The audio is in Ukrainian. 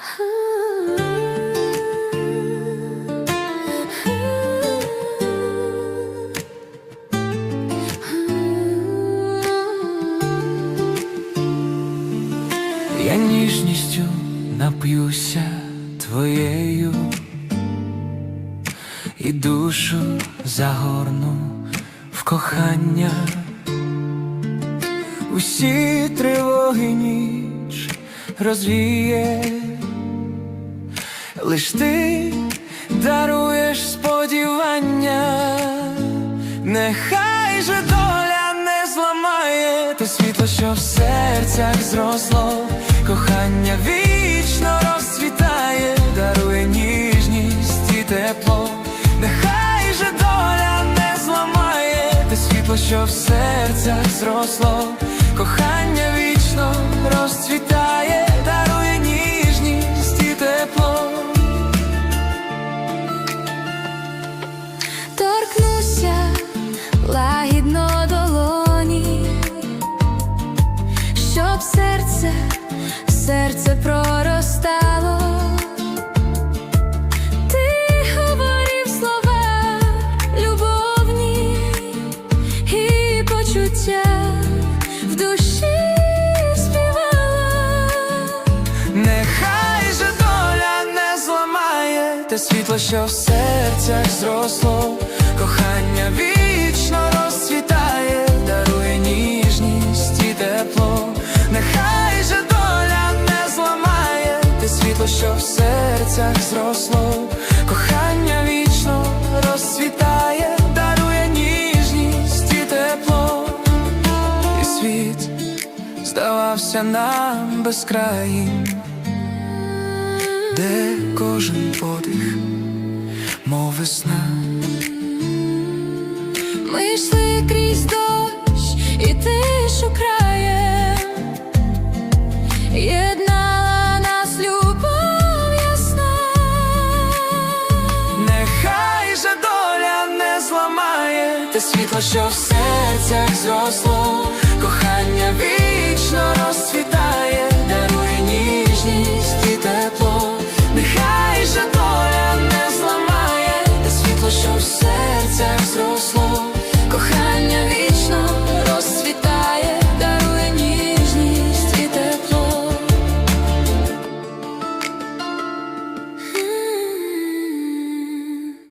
Я ніжністю нап'юся твоєю і душу загорну в кохання. Усі тривоги ніч розвіє, лиш ти даруєш сподівання, нехай же доля не зламає те світло, що в серцях зросло, кохання вічно розцвітає, дарує ніжність і тепло, нехай же доля не зламає те світло, що в серцях зросло, кохання вічно розцвітає, те світло, що в серцях зросло, кохання вічно розцвітає, дарує ніжність і тепло. Нехай же доля не зламає те світло, що в серцях зросло, кохання вічно розцвітає, дарує ніжність і тепло, і світ здавався нам безкраїм де кожен подих, мов весна. Ми йшли крізь дощ і тишу краєм, єднала нас любов ясна. Нехай же доля не зламає те світло, що в серцях зросло,